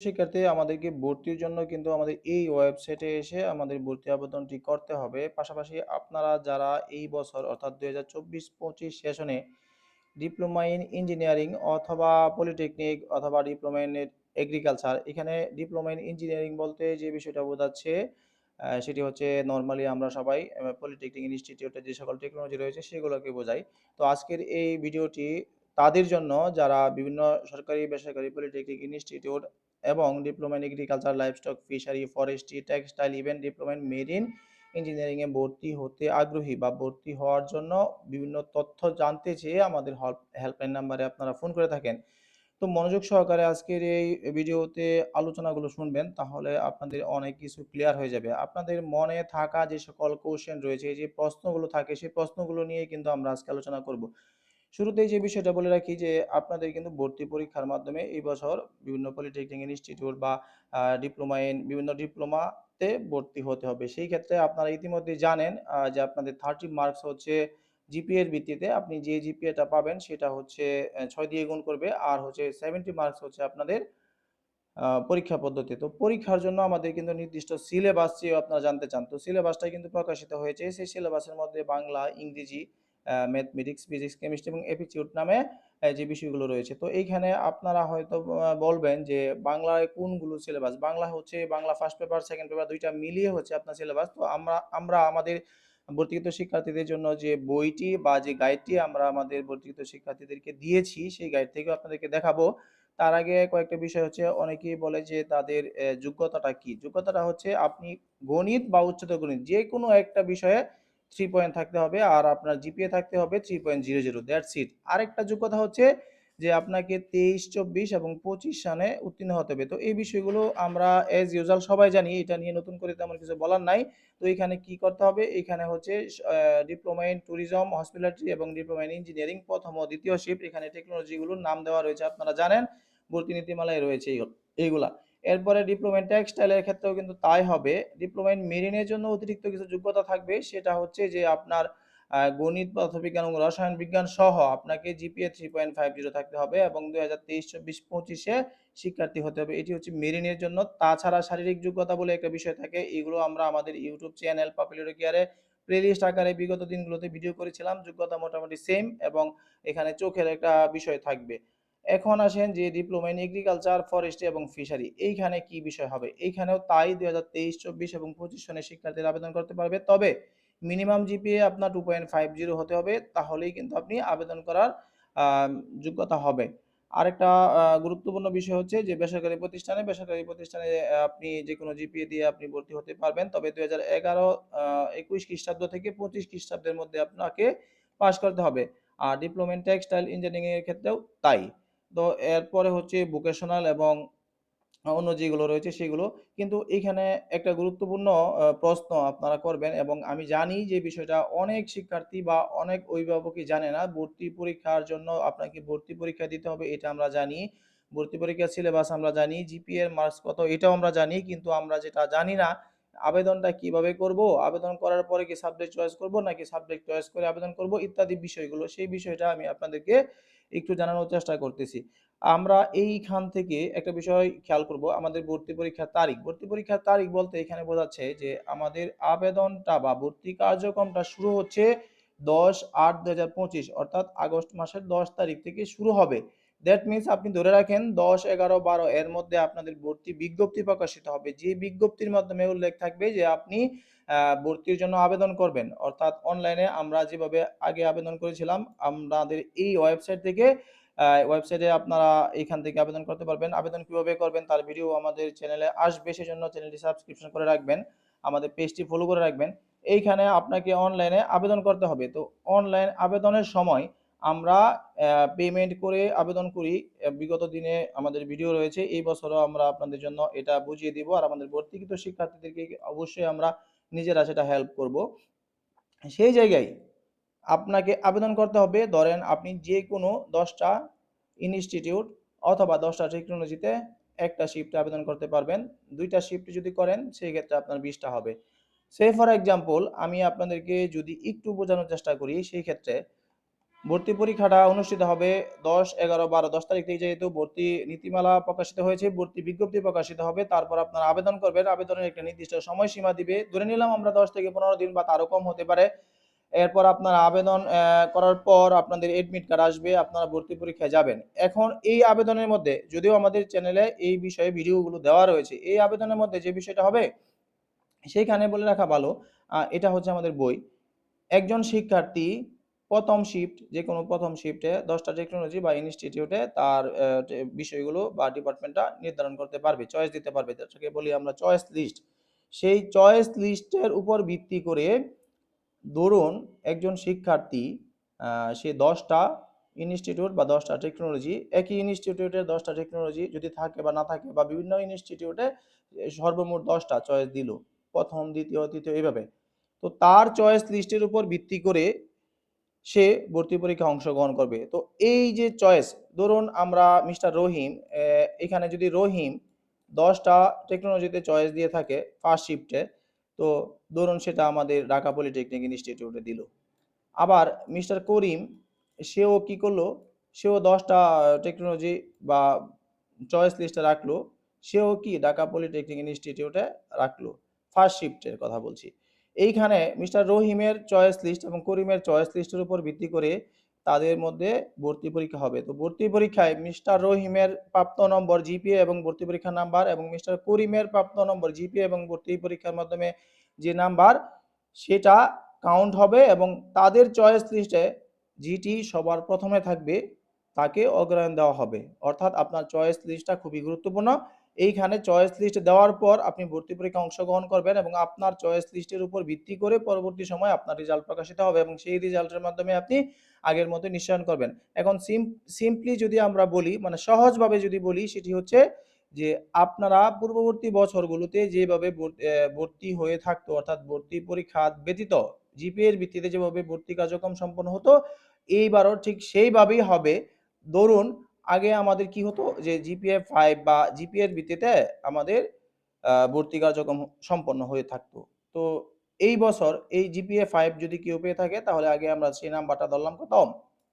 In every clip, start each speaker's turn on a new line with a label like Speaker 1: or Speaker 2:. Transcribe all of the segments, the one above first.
Speaker 1: শিক্ষার্থী আমাদেরকে ভর্তির জন্য কিন্তু আমাদের এই ওয়েবসাইটে এসে আমাদের ভর্তি আবেদনটি করতে হবে। পাশাপাশি আপনারা যারা এই বছর অর্থাৎ দুই হাজার চব্বিশ পঁচিশ সেশনে ডিপ্লোমা ইন ইঞ্জিনিয়ারিং অথবা পলিটেকনিক অথবা ডিপ্লোমা ইন এগ্রিকালচার এখানে ডিপ্লোমা ইন ইঞ্জিনিয়ারিং বলতে যে বিষয়টা বোঝাচ্ছে সেটি হচ্ছে নর্মালি আমরা সবাই পলিটেকনিক ইনস্টিটিউটে যে সকল টেকনোলজি রয়েছে সেগুলোকে বোঝাই। তো আজকের এই ভিডিওটি তাদের জন্য, যারা বিভিন্ন সরকারি, বেসরকারি পলিটেকনিক ইনস্টিটিউট এবং diploma in agriculture, livestock, fishery, forestry, textile event diploma in marine ইঞ্জিনিয়ারিংয়ে ভর্তি হতে আগ্রহী বা ভর্তি হওয়ার জন্য বিভিন্ন তথ্য জানতে চেয়ে আমাদের হেল্পলাইন নাম্বারে আপনারা ফোন করে থাকেন। তো মনোযোগ সহকারে আজকের এই ভিডিওতে আলোচনাগুলো শুনবেন, তাহলে আপনাদের অনেক কিছু ক্লিয়ার হয়ে যাবে। আপনাদের মনে থাকা যে সকল কোশ্চেন রয়েছে, যে প্রশ্নগুলো থাকে, সেই প্রশ্নগুলো নিয়ে কিন্তু আমরা আজকে আলোচনা করব। শুরুতেই যে বিষয়টা বলে রাখি যে, আপনাদের কিন্তু ভর্তি পরীক্ষার মাধ্যমে এই বছর বিভিন্ন পলিটেকনিক ইনস্টিটিউট বা ডিপ্লোমা ইন বিভিন্ন ডিপ্লোমাতে ভর্তি হতে হবে। সেই ক্ষেত্রে আপনারা ইতিমধ্যে জানেন যে আপনাদের থার্টি মার্কস হচ্ছে জিপিএর ভিত্তিতে। আপনি যে জিপিএটা পাবেন সেটা হচ্ছে ছয় দিয়ে গুণ করবে। আর হচ্ছে সেভেন্টি মার্কস হচ্ছে আপনাদের পরীক্ষা পদ্ধতি। তো পরীক্ষার জন্য আমাদের কিন্তু নির্দিষ্ট সিলেবাস চেয়ে আপনারা জানতে চান। তো সিলেবাসটা কিন্তু প্রকাশিত হয়েছে। সেই সিলেবাসের মধ্যে বাংলা, ইংরেজি ম্যাথমেটিক্স ফিজিক্স কেমিস্ট্রি এবং এপিটিউড নামে যে বিষয়গুলো রয়েছে। তো এইখানে আপনারা হয়তো বলবেন যে বাংলায় কোনগুলো সিলেবাস বাংলা হচ্ছে Bangla first paper second paper দুইটা মিলিয়ে হচ্ছে আপনার সিলেবাস তো আমরা আমরা আমাদের ভর্তিকৃত শিক্ষার্থীদের জন্য যে বইটি বা যে গাইডটি আমরা আমাদের ভর্তিকৃত শিক্ষার্থীদেরকে দিয়েছি, সেই গাইড থেকেও আপনাদেরকে দেখাবো। তার আগে কয়েকটা বিষয় হচ্ছে, অনেকেই বলে যে তাদের যোগ্যতাটা কি? যোগ্যতাটা হচ্ছে আপনি গণিত বা উচ্চতর গণিত যে কোনো একটা বিষয়ে থ্রি পয়েন্ট থাকতে হবে আর আপনার জিপিএ থাকতে হবে three point zero zero that's it আরেকটা যোগ্যতা হচ্ছে যে আপনাকে তেইশ, চব্বিশ এবং পঁচিশ সালে উত্তীর্ণ হতে হবে। তো এই বিষয়গুলো আমরা এজ ইউজাল সবাই জানি, এটা নিয়ে নতুন করে তেমন কিছু বলার নাই। তো এখানে কি করতে হবে? এখানে হচ্ছে ডিপ্লোমা ইন ট্যুরিজম হসপিটালিটি এবং ডিপ্লোমা ইন ইঞ্জিনিয়ারিং প্রথম ও দ্বিতীয় শিফট এখানে টেকনোলজিগুলোর নাম দেওয়া রয়েছে, আপনারা জানেন। ভর্তি নীতিমালায় রয়েছে এইগুলো- এইগুলা। এরপরে ডিপ্লোমা টেক্সটাইলের ক্ষেত্রেও কিন্তু তাই হবে। ডিপ্লোমা ইন মেরিনের জন্য অতিরিক্ত কিছু যোগ্যতা থাকবে, সেটা হচ্ছে যে আপনার গণিত পদার্থবিজ্ঞান এবং রসায়ন বিজ্ঞান সহ আপনাকে GPA three point five zero থাকতে হবে এবং দুই হাজার তেইশ, চব্বিশ, পঁচিশে শিক্ষার্থী হতে হবে। এটি হচ্ছে মেরিনের জন্য। তাছাড়া শারীরিক যোগ্যতা বলে একটা বিষয় থাকে, এগুলো আমরা আমাদের ইউটিউব চ্যানেল পপুলার কেয়ারে প্লেলিস্ট আকারে বিগত দিনগুলোতে ভিডিও করেছিলাম। যোগ্যতা মোটামুটি সেম এবং এখানে চোখের একটা বিষয় থাকবে। এখন আসেন যে ডিপ্লোমা ইন এগ্রিকালচার ফরেস্ট্রি এবং ফিশারি এইখানে কি বিষয় হবে? এইখানেও তাই দুই হাজার তেইশ, চব্বিশ এবং পঁচিশ সনের শিক্ষার্থীরা আবেদন করতে পারবে। তবে মিনিমাম জিপিএ আপনার টু পয়েন্ট ফাইভ জিরো হতে হবে, তাহলেই কিন্তু আপনি আবেদন করার যোগ্যতা হবে। আরেকটা গুরুত্বপূর্ণ বিষয় হচ্ছে যে বেসরকারি প্রতিষ্ঠানে বেসরকারি প্রতিষ্ঠানে আপনি যে কোনো জিপিএ দিয়ে আপনি ভর্তি হতে পারবেন। তবে দুই হাজার এগারো একুশ খ্রিস্টাব্দ থেকে পঁচিশ খ্রিস্টাব্দের মধ্যে আপনাকে পাশ করতে হবে। আর ডিপ্লোমা ইন টেক্সটাইল ইঞ্জিনিয়ারিং এর ক্ষেত্রেও তাই। তো এরপরে হচ্ছে ভোকেশনাল এবং অন্য যেগুলো রয়েছে সেগুলো কিন্তু এখানে একটা গুরুত্বপূর্ণ প্রশ্ন আপনারা করবেন এবং আমি জানি যে বিষয়টা অনেক শিক্ষার্থী বা অনেক অভিভাবকই জানে না। ভর্তি পরীক্ষার জন্য আপনাকে ভর্তি পরীক্ষা দিতে হবে, এটা আমরা জানি। ভর্তি পরীক্ষার সিলেবাস আমরা জানি জিপিএ এর মার্কস কত, এটাও আমরা জানি, কিন্তু আমরা যেটা জানি না, আবেদনটা কীভাবে করব, আবেদন করার পরে কি সাবজেক্ট চয়েস করব, নাকি সাবজেক্ট চয়েস করে আবেদন করব, ইত্যাদি বিষয়গুলো, সেই বিষয়টা আমি আপনাদেরকে একটু জানানোর চেষ্টা করতেছি। আমরা এইখান থেকে একটা বিষয় খেয়াল করব, আমাদের ভর্তি পরীক্ষার তারিখ। ভর্তি পরীক্ষার তারিখ বলতে এখানে বোঝাচ্ছে যে আমাদের আবেদনটা বা ভর্তি কার্যক্রমটা শুরু হচ্ছে দশ আট দু অর্থাৎ আগস্ট মাসের দশ তারিখ থেকে শুরু হবে। দ্যাট মিনস আপনি ধরে রাখেন দশ, এগারো, বারো, এর মধ্যে আপনাদের ভর্তি বিজ্ঞপ্তি প্রকাশিত হবে। যে বিজ্ঞপ্তির মাধ্যমে উল্লেখ থাকবে যে আপনি ভর্তির জন্য আবেদন করবেন। অর্থাৎ অনলাইনে আমরা যেভাবে আগে আবেদন করেছিলাম, আমাদের এই ওয়েবসাইট থেকে ওয়েবসাইটে আপনারা এখান থেকে আবেদন করতে পারবেন। আবেদন কীভাবে করবেন তার ভিডিও আমাদের চ্যানেলে আসবে, সেজন্য চ্যানেলটি সাবস্ক্রিপশন করে রাখবেন, আমাদের পেজটি ফলো করে রাখবেন। এইখানে আপনাকে অনলাইনে আবেদন করতে হবে। তো অনলাইন আবেদনের সময় আমরা পেমেন্ট করে আবেদন করি। বিগত দিনে আমাদের ভিডিও রয়েছে। এই বছরও আমরা আপনাদের জন্য এটা বুঝিয়ে দিব আর আমাদের ভর্তিকৃত শিক্ষার্থীদেরকে অবশ্যই আমরা নিজেরা সেটা হেল্প করব। সেই জায়গায় আপনাকে আবেদন করতে হবে। ধরেন আপনি যে কোনো দশটা ইনস্টিটিউট অথবা দশটা টেকনোলজিতে একটা শিফটে আবেদন করতে পারবেন। দুইটা শিফট যদি করেন সেই ক্ষেত্রে আপনার বিশটা হবে। সে ফর এক্সাম্পল আমি আপনাদেরকে যদি একটু বোঝানোর চেষ্টা করি সেই ক্ষেত্রে ভর্তি পরীক্ষাটা অনুষ্ঠিত হবে দশ, এগারো, বারো, দশ তারিখ থেকে যেহেতু ভর্তি নীতিমালা প্রকাশিত হয়েছে, ভর্তি বিজ্ঞপ্তি প্রকাশিত হবে, তারপর আপনারা আবেদন করবেন। আবেদনের একটা নির্দিষ্ট সময়সীমা দিবে। ধরে নিলাম আমরা দশ থেকে পনেরো দিন বা তারও কম হতে পারে। এরপর আপনারা আবেদন করার পর আপনাদের এডমিট কার্ড আসবে, আপনারা ভর্তি পরীক্ষায় যাবেন। এখন এই আবেদনের মধ্যে, যদিও আমাদের চ্যানেলে এই বিষয়ে ভিডিওগুলো দেওয়া রয়েছে, এই আবেদনের মধ্যে যে বিষয়টা হবে, সেইখানে বলে রাখা ভালো এটা হচ্ছে আমাদের বই। একজন শিক্ষার্থী প্রথম শিফট যে কোনো প্রথম শিফটে দশটা টেকনোলজি বা ইনস্টিটিউটে তার বিষয়গুলো বা ডিপার্টমেন্টটা নির্ধারণ করতে পারবে চয়েস দিতে পারবে। যেটাকে বলি আমরা চয়েস লিস্ট সেই চয়েস লিস্টের উপর ভিত্তি করে ধরুন একজন শিক্ষার্থী সে দশটা ইনস্টিটিউট বা দশটা টেকনোলজি একই ইনস্টিটিউটের দশটা টেকনোলজি যদি থাকে বা না থাকে বা বিভিন্ন ইনস্টিটিউটে সর্বমোট দশটা চয়েস দিল, প্রথম, দ্বিতীয়, তৃতীয়, এইভাবে। তো তার চয়েস লিস্টের উপর ভিত্তি করে সে ভর্তি পরীক্ষায় অংশগ্রহণ করবে। তো এই যে চয়েস ধরুন আমরা মিস্টার রহিম এখানে যদি রহিম দশটা টেকনোলজিতে চয়েস দিয়ে থাকে ফার্স্ট শিফটে তো ধরুন সেটা আমাদের ঢাকা পলিটেকনিক ইনস্টিটিউটে দিল। আবার মিস্টার করিম, সেও কি করল? সেও দশটা টেকনোলজি বা চয়েস লিস্টে রাখল, সেও কি ঢাকা পলিটেকনিক ইনস্টিটিউটে রাখল? ফার্স্ট শিফটের কথা বলছি। এইখানে মিস্টার রহিমের চয়েস লিস্ট এবং করিমের চয়েস লিস্টের উপর ভিত্তি করে তাদের মধ্যে ভর্তি পরীক্ষা হবে। তো ভর্তি পরীক্ষায় মিস্টার রহিমের প্রাপ্ত নম্বর জিপিএ এবং ভর্তি পরীক্ষার নাম্বার এবং মিস্টার করিমের প্রাপ্ত নম্বর জিপিএ এবং ভর্তি পরীক্ষার মাধ্যমে যে নাম্বার, সেটা কাউন্ট হবে এবং তাদের চয়েস লিস্টে যেটি সবার প্রথমে থাকবে, তাকে অগ্রায়ণ দেওয়া হবে। অর্থাৎ আপনার চয়েস লিস্টটা খুবই গুরুত্বপূর্ণ। এইখানে চয়েস লিস্ট দেওয়ার পর আপনি ভর্তি পরীক্ষা অংশগ্রহণ করবেন এবং আপনার চয়েস লিস্টের উপর ভিত্তি করে পরবর্তী সময় আপনার রেজাল্ট প্রকাশিত হবে এবং সেই রেজাল্টের মাধ্যমে আপনি আগের মতো নিশ্চয়ন করবেন। এখন সিম্পলি যদি আমরা বলি মানে সহজভাবে যদি বলি, সেটি হচ্ছে যে আপনারা পূর্ববর্তী বছরগুলোতে যেভাবে ভর- ভর্তি হয়ে থাকতো, অর্থাৎ ভর্তি পরীক্ষা ব্যতীত জিপিএর ভিত্তিতে যেভাবে ভর্তি কার্যক্রম সম্পন্ন হতো, এইবারও ঠিক সেইভাবেই হবে। ধরুন আগে আমাদের কি হতো যে জিপিএ ফাইভ বা জিপিএ ভিত্তিতে আমাদের ভর্তি কার্যক্রম সম্পন্ন হয়ে থাকতো। তো এই বছর এই জিপিএ ফাইভ যদি কেউ পেয়ে থাকে, তাহলে আগে আমরা সেই নাম্বারটা ধরলাম কত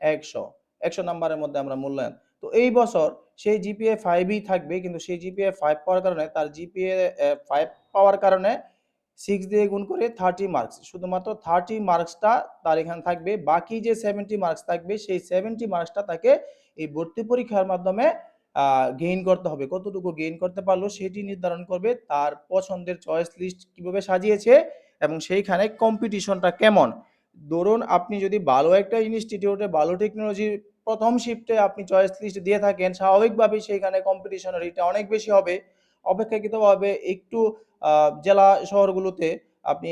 Speaker 1: একশো। একশো নাম্বারের মধ্যে আমরা মূল্যায়ন। তো এই বছর সেই জিপিএ ফাইভই থাকবে, কিন্তু সেই জিপিএ ফাইভ পাওয়ার কারণে, তার জিপিএ ফাইভ পাওয়ার কারণে সিক্স দিয়ে গুণ করে থার্টি মার্কস শুধুমাত্র থার্টি মার্কসটা তার এখানে থাকবে, বাকি যে সেভেন্টি মার্কস থাকবে, সেই সেভেন্টি মার্কসটা তাকে এই ভর্তি পরীক্ষার মাধ্যমে গেইন করতে হবে। কতটুকু গেইন করতে পারল সেটি নির্ধারণ করবে তার পছন্দের চয়েস লিস্ট কীভাবে সাজিয়েছে এবং সেইখানে কম্পিটিশনটা কেমন। ধরুন আপনি যদি ভালো একটা ইনস্টিটিউটে ভালো টেকনোলজির প্রথম শিফটে আপনি চয়েস লিস্ট দিয়ে থাকেন, স্বাভাবিকভাবেই সেইখানে কম্পিটিশনের এটা অনেক বেশি হবে। অপেক্ষাকৃতভাবে একটু জেলা শহরগুলোতে আপনি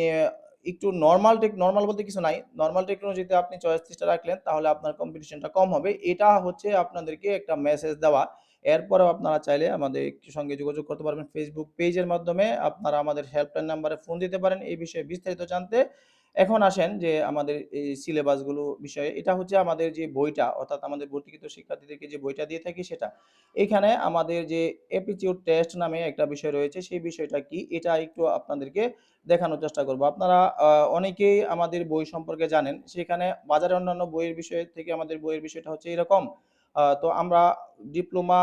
Speaker 1: একটু নর্মাল টেক নর্মাল বলতে কিছু নাই। নর্মাল টেকনোলজিতে আপনি চয়েস লিস্টটা রাখলেন, তাহলে আপনার কম্পিটিশনটা কম হবে। এটা হচ্ছে আপনাদেরকে একটা মেসেজ দেওয়া। এরপরেও আপনারা চাইলে আমাদের সঙ্গে যোগাযোগ করতে পারবেন। ফেসবুক পেজের মাধ্যমে আপনারা আমাদের হেল্পলাইন নাম্বারে ফোন দিতে পারেন। এই বিষয়ে বিস্তারিত জানতে এখন আসেন যে আমাদের এই সিলেবাসগুলো বিষয়ে, এটা হচ্ছে আমাদের যে বইটা, অর্থাৎ আমাদের ভর্তিকৃত শিক্ষার্থীদেরকে যে বইটা দিয়ে থাকি সেটা। এখানে আমাদের যে অ্যাপিটিউড টেস্ট নামে একটা বিষয় রয়েছে, সেই বিষয়টা কি, এটা একটু আপনাদেরকে দেখানোর চেষ্টা করব। আপনারা অনেকেই আমাদের বই সম্পর্কে জানেন, সেখানে বাজারে অন্যান্য বইয়ের বিষয় থেকে আমাদের বইয়ের বিষয়টা হচ্ছে এরকম। তো আমরা ডিপ্লোমা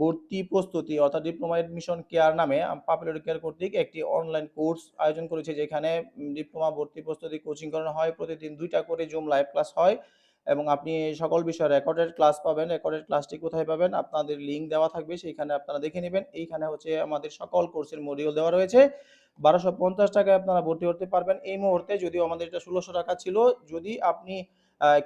Speaker 1: ভর্তি প্রস্তুতি অর্থাৎ ডিপ্লোমা এডমিশন কেয়ার নামে পাপুলার কেয়ার কর্তৃক একটি অনলাইন কোর্স আয়োজন করেছে, যেখানে ডিপ্লোমা ভর্তি প্রস্তুতি কোচিং করানো হয়, প্রতিদিন দুইটা করে জুম লাইভ ক্লাস হয় এবং আপনি সকল বিষয়ে রেকর্ডেড ক্লাস পাবেন রেকর্ডেড ক্লাসটি কোথায় পাবেন, আপনাদের লিঙ্ক দেওয়া থাকবে, সেইখানে আপনারা দেখে নেবেন, এইখানে হচ্ছে আমাদের সকল কোর্সের মডিউল দেওয়া রয়েছে। বারোশো পঞ্চাশ টাকায় আপনারা ভর্তি হতে পারবেন। এই মুহূর্তে যদিও আমাদের এটা ষোলোশো টাকা ছিল, যদি আপনি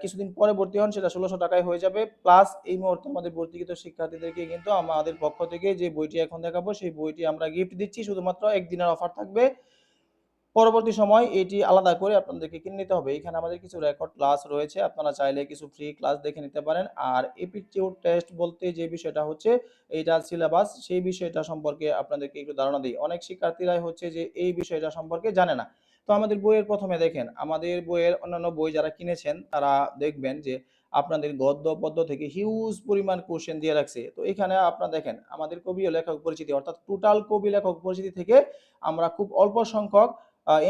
Speaker 1: কিছুদিন পরে ভর্তি হন, সেটা ষোলোশো টাকায় হয়ে যাবে। প্লাস এই মুহূর্তে আমাদের ভর্তিকৃত শিক্ষার্থীদেরকে কিন্তু আমাদের পক্ষ থেকে যে বইটি এখন দেখাবো, সেই বইটি আমরা গিফট দিচ্ছি। শুধুমাত্র একদিনের অফার থাকবে। পরবর্তী সময় এটি আলাদা করে আপনাদেরকে কিনে নিতে হবে। এখানে আমাদের কিছু রেকর্ড ক্লাস রয়েছে। আপনারা চাইলে কিছু ফ্রি ক্লাস দেখে নিতে পারেন। আর এপিটিউড টেস্ট বলতে যে বিষয়টা হচ্ছে, এইটা সিলেবাস সেই বিষয়টা সম্পর্কে আপনাদেরকে একটু ধারণা দিই। অনেক শিক্ষার্থীরাই হচ্ছে যে এই বিষয়টা সম্পর্কে জানে না। তো আমাদের বইয়ের প্রথমে দেখেন, আমাদের বইয়ের অন্যান্য বই যারা কিনেছেন, তারা দেখবেন যে আপনাদের গদ্য, পদ্য থেকে হিউজ পরিমাণ কোশ্চেন দিয়ে রাখছে। তো এখানে আপনারা দেখেন, আমাদের কবি ও লেখক পরিচিতি, অর্থাৎ টোটাল কবি লেখক পরিচিতি থেকে আমরা খুব অল্প সংখ্যক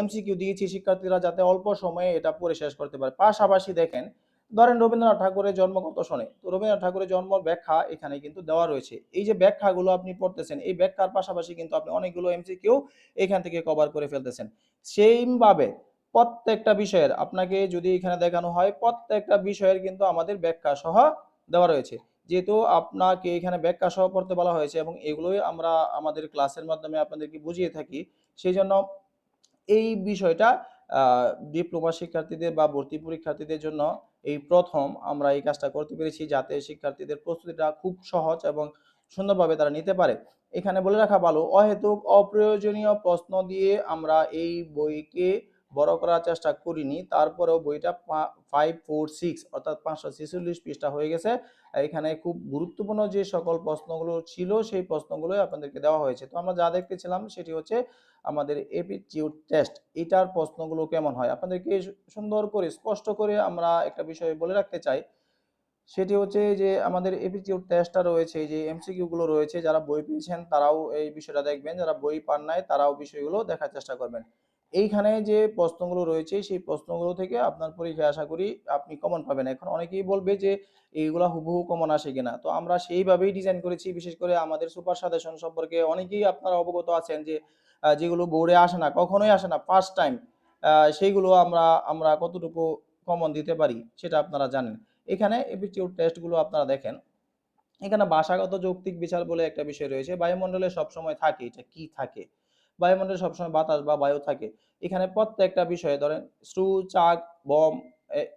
Speaker 1: এমসিকিউ দিয়েছি শিক্ষার্থীরা যাতে অল্প সময়ে এটা পড়ে শেষ করতে পারে। পাশাপাশি দেখেন ধরেন রবীন্দ্রনাথ ঠাকুরের জন্ম কত সনে? তো রবীন্দ্রনাথ ঠাকুরের জন্ম ব্যাখ্যা এখানে কিন্তু দেওয়া রয়েছে। এই যে ব্যাখ্যাগুলো আপনি পড়তেছেন, এই ব্যাখ্যার পাশাপাশি কিন্তু আপনি অনেকগুলো এমসিকিউ এখান থেকে কভার করে ফেলতেছেন। সেইভাবে প্রত্যেকটা বিষয়ের আপনাকে যদি এখানে দেখানো হয়, প্রত্যেকটা বিষয়ের কিন্তু আমাদের ব্যাখ্যা সহ দেওয়া রয়েছে। যেহেতু আপনাকে এখানে ব্যাখ্যা সহ পড়তে বলা হয়েছে এবং এগুলোই আমরা আমাদের ক্লাসের মাধ্যমে আপনাদেরকে বুঝিয়ে থাকি সেই জন্য এই বিষয়টা ডিপ্লোমা শিক্ষার্থীদের বা ভর্তি পরীক্ষার্থীদের জন্য এই প্রথম আমরা এই কাজটা করতে পেরেছি যাতে শিক্ষার্থীদের প্রস্তুতিটা খুব সহজ এবং সুন্দরভাবে তারা নিতে পারে। এখানে বলে রাখা ভালো, অহেতুক, অপ্রয়োজনীয় প্রশ্ন দিয়ে আমরা এই বইকে বড় করার চেষ্টা করিনি। তারপরেও বইটা ফাইভ ফোর সিক্স অর্থাৎ পাঁচশো ছেচল্লিশ পৃষ্ঠা হয়ে গেছে। এখানে খুব গুরুত্বপূর্ণ যে সকল প্রশ্নগুলো ছিল সেই প্রশ্নগুলোই আপনাদেরকে দেওয়া হয়েছে। তো আমরা যা দেখতেছিলাম সেটি হচ্ছে আমাদের এপিটিউড টেস্ট এটার প্রশ্নগুলো কেমন হয়? আপনাদেরকে সুন্দর করে, স্পষ্ট করে আমরা একটা বিষয় বলে রাখতে চাই। সেটি হচ্ছে যে আমাদের এপিটিউড টেস্টটা রয়েছে যে এমসিকিউ গুলো রয়েছে, যারা বই পেয়েছেন তারাও এই বিষয়টা দেখবেন, যারা বই পান নাই তারাও বিষয়গুলো দেখার চেষ্টা করবেন। এইখানে যে প্রশ্নগুলো রয়েছে, সেই প্রশ্নগুলো থেকে আপনার পরীক্ষায় আশা করি আপনি কমন পাবেন। এখন অনেকেই বলবে যে, এইগুলা হুবহু কমন আসে কিনা? তো আমরা সেইভাবেই ডিজাইন করেছি, বিশেষ করে আমাদের সুপার সাজেশন সম্পর্কে অনেকেই আপনারা অবগত আছেন যে যেগুলো বোর্ডে আসে না, কখনোই আসে না ফার্স্ট টাইম সেইগুলো আমরা আমরা কতটুকু কমন দিতে পারি সেটা আপনারা জানেন। এখানে এপিটিউড টেস্টগুলো আপনারা দেখেন। এখানে ভাষাগত যৌক্তিক বিচার বলে একটা বিষয় রয়েছে, বায়ুমণ্ডলে সবসময় থাকে, এটা কি থাকে? বায়ুমণ্ডলে সবসময় বাতাস বা বায়ু থাকে। এখানে প্রত্যেকটা বিষয়ে ধরেন স্টু চাক, বম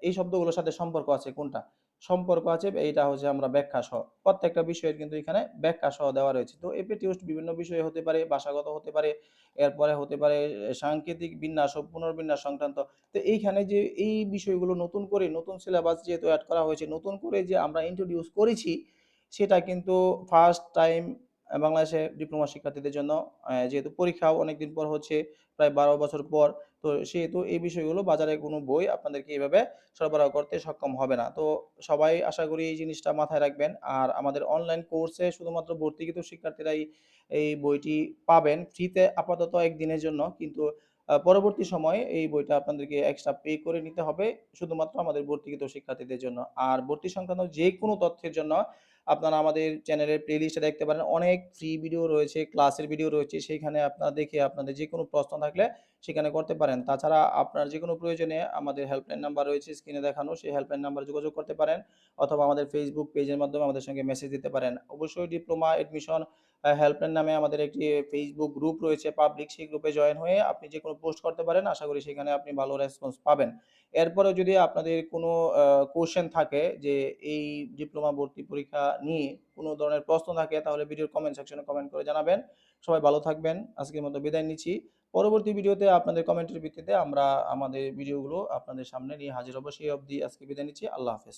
Speaker 1: এই শব্দগুলোর সাথে সম্পর্ক আছে কোনটা? সম্পর্ক আছে, এইটা হচ্ছে আমরা ব্যাখ্যা সহ। প্রত্যেকটা বিষয়ের কিন্তু এখানে ব্যাখ্যা সহ দেওয়া রয়েছে। তো এপিটিউস্ট বিভিন্ন বিষয়ে হতে পারে, ভাষাগত হতে পারে, এরপরে হতে পারে সাংকেতিক বিন্যাস ও পুনর্বিন্যাস সংক্রান্ত। তো এইখানে যে এই বিষয়গুলো নতুন করে, নতুন সিলেবাস যেহেতু অ্যাড করা হয়েছে, নতুন করে যে আমরা ইন্ট্রোডিউস করেছি, সেটা কিন্তু ফার্স্ট টাইম বাংলাদেশে ডিপ্লোমা শিক্ষার্থীদের জন্য যেহেতু পরীক্ষাও অনেকদিন পর হচ্ছে, প্রায় বারো বছর পর। তো সেহেতু এই বিষয়গুলো বাজারে কোনো বই আপনাদেরকে এইভাবে সরবরাহ করতে সক্ষম হবে না। তো সবাই আশা করি এই জিনিসটা মাথায় রাখবেন। আর আমাদের অনলাইন কোর্সে শুধুমাত্র ভর্তিকৃত শিক্ষার্থীরাই এই বইটি পাবেন। ফ্রিতে আপাতত একদিনের জন্য। কিন্তু পরবর্তী সময়ে এই বইটা আপনাদেরকে এক্সট্রা পে করে নিতে হবে শুধুমাত্র আমাদের ভর্তিকৃত শিক্ষার্থীদের জন্য। আর ভর্তি সংক্রান্ত যে কোনো তথ্যের জন্য আপনারা আমাদের চ্যানেলের প্লেলিস্টে দেখতে পারেন। অনেক ফ্রি ভিডিও রয়েছে ক্লাসের ভিডিও রয়েছে সেইখানে আপনারা দেখে আপনাদের যে কোনো প্রশ্ন থাকলে সেখানে করতে পারেন। তাছাড়া আপনার যে কোনো প্রয়োজনে আমাদের হেল্পলাইন নাম্বার রয়েছে স্ক্রিনে দেখানো, সেই হেল্পলাইন নাম্বার যোগাযোগ করতে পারেন অথবা আমাদের ফেসবুক পেজের মাধ্যমে আমাদের সঙ্গে মেসেজ দিতে পারেন। অবশ্যই ডিপ্লোমা এডমিশন হেল্পলাইন নামে আমাদের একটি ফেসবুক গ্রুপ রয়েছে পাবলিক সেই গ্রুপে জয়েন হয়ে আপনি যে কোনো পোস্ট করতে পারেন, আশা করি সেখানে আপনি ভালো রেসপন্স পাবেন। এরপরে যদি আপনাদের কোনো কোশ্চেন থাকে যে এই ডিপ্লোমা ভর্তি পরীক্ষা নিয়ে কোনো ধরনের প্রশ্ন থাকে, তাহলে ভিডিওর কমেন্ট সেকশনে কমেন্ট করে জানাবেন। সবাই ভালো থাকবেন। আজকের মতো বিদায় নিচ্ছি। পরবর্তী ভিডিওতে আপনাদের কমেন্টের ভিত্তিতে আমরা আমাদের ভিডিওগুলো আপনাদের সামনে নিয়ে হাজির হব। সেই অবধি আজকে বিদায় নিচ্ছি। আল্লাহ হাফেজ।